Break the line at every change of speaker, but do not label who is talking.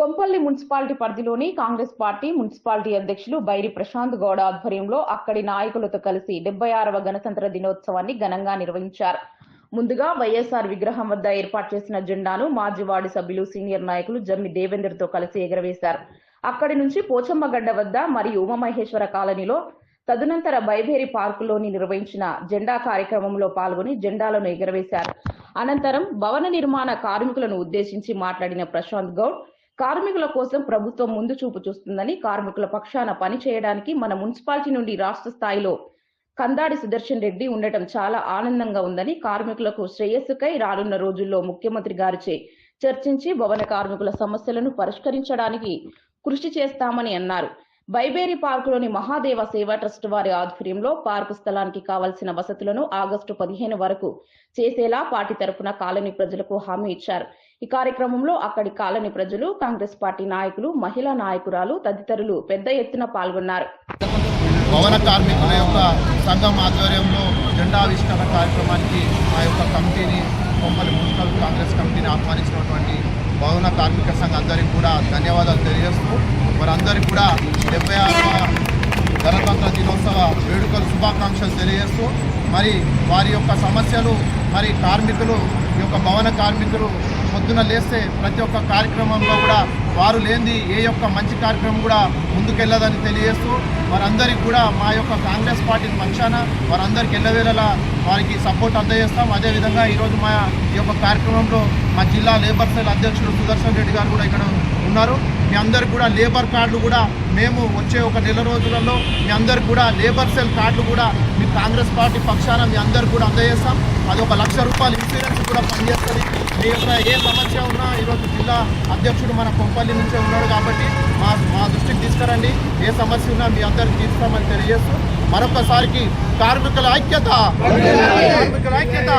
Kompally municipality పరిధిలోని Congress party municipality అధ్యక్షులు బైరి ప్రశాంత్ గౌడ ఆధ్వర్యంలో అక్కడి నాయకులతో కలిసి డెబ్బై ఆరవ గణతంత్ర దినోత్సవాన్ని ఘనంగా నిర్వహించారు. ముందుగా వైఎస్ఆర్ విగ్రహం వద్ద ఏర్పాటు చేసిన జెండాను మాజీ వార్డు సభ్యులు సీనియర్ నాయకులు జమ్మి దేవేందర్తో కలిసి ఎగరవేశారు. అక్కడి నుంచి పోచమ్మగడ్డ వద్ద మరియు ఉమామహేశ్వర కాలనీలో తదనంతర బైబేరి పార్కులోని నిర్వహించిన జెండా కార్యక్రమంలో పాల్గొని జెండాలను ఎగరవేశారు. అనంతరం భవన నిర్మాణ కార్మికులను ఉద్దేశించి మాట్లాడిన ప్రశాంత్ గౌడ్ కార్మికుల కోసం ప్రభుత్వం ముందు చూపు చూస్తుందని కార్మికుల పక్షాన పని చేయడానికి మన మున్సిపాలిటీ నుండి రాష్ట్ర స్థాయిలో కందాడి సుదర్శన్ రెడ్డి ఉండటం చాలా ఆనందంగా ఉందని కార్మికులకు శ్రేయస్సుకై రానున్న రోజుల్లో ముఖ్యమంత్రి గారిచే చర్చించి భవన కార్మికుల సమస్యలను పరిష్కరించడానికి కృషి చేస్తామని అన్నారు. బైబేరి పార్కులోని మహాదేవ సేవా ట్రస్ట్ వారి ఆధ్వర్యంలో పార్కు స్థలానికి కావలసిన వసతులను ఆగస్టు పదిహేను వరకు చేసేలా పార్టీ తరపున కాలనీ ప్రజలకు హామీ ఇచ్చారు. ఈ కార్యక్రమంలో అక్కడి కాలనీ ప్రజలు కాంగ్రెస్ పార్టీ నాయకులు మహిళా నాయకురాలు తదితరులు పెద్ద ఎత్తున పాల్గొన్నారు.
భవన కార్మికుల యొక్క సంఘం ఆధ్వర్యంలో జెండావిష్కరణ కార్యక్రమానికి మా యొక్క కమిటీని కొమ్మలి మున్సిపల్ కాంగ్రెస్ కమిటీని ఆహ్వానించినటువంటి భవన కార్మిక సంఘం అందరికీ కూడా ధన్యవాదాలు తెలియజేస్తూ వారందరికీ కూడా డెబ్బై ఆరవ గణతంత్ర దినోత్సవ వేడుకలు శుభాకాంక్షలు తెలియజేస్తూ మరి వారి యొక్క సమస్యలు మరి కార్మికులు ఈ యొక్క భవన కార్మికులు పొద్దున లేస్తే ప్రతి ఒక్క కార్యక్రమంలో కూడా వారు లేనిది ఏ యొక్క మంచి కార్యక్రమం కూడా ముందుకెళ్ళదని తెలియజేస్తూ వారందరికీ కూడా మా యొక్క కాంగ్రెస్ పార్టీ పక్షాన వారందరికీ ఎల్లవేళలా వారికి సపోర్ట్ అందజేస్తాం. అదేవిధంగా ఈరోజు మా ఈ యొక్క కార్యక్రమంలో మా జిల్లా లేబర్ సెల్ అధ్యక్షుడు సుదర్శన్ రెడ్డి గారు కూడా ఇక్కడ ఉన్నారు. మీ అందరికి కూడా లేబర్ కార్డులు కూడా మేము వచ్చే ఒక నెల రోజులలో మీ అందరికి కూడా లేబర్ సెల్ కార్డులు కూడా మీ కాంగ్రెస్ పార్టీ పక్షాన మీ అందరికి కూడా అందజేస్తాం. అది ఒక లక్ష రూపాయల ఇన్సూరెన్స్ కూడా పనిచేస్తుంది. మీ యొక్క ఏ సమస్య ఉన్నా ఈరోజు జిల్లా అధ్యక్షుడు మన కొంపల్లి నుంచే ఉన్నాడు కాబట్టి మా మా దృష్టికి తీసుకురండి. ఏ సమస్య ఉన్నా మీ అందరికి తీసుకురామని తెలియజేస్తూ మరొకసారికి కార్మికుల ఐక్యత. కార్మికుల ఐక్యత.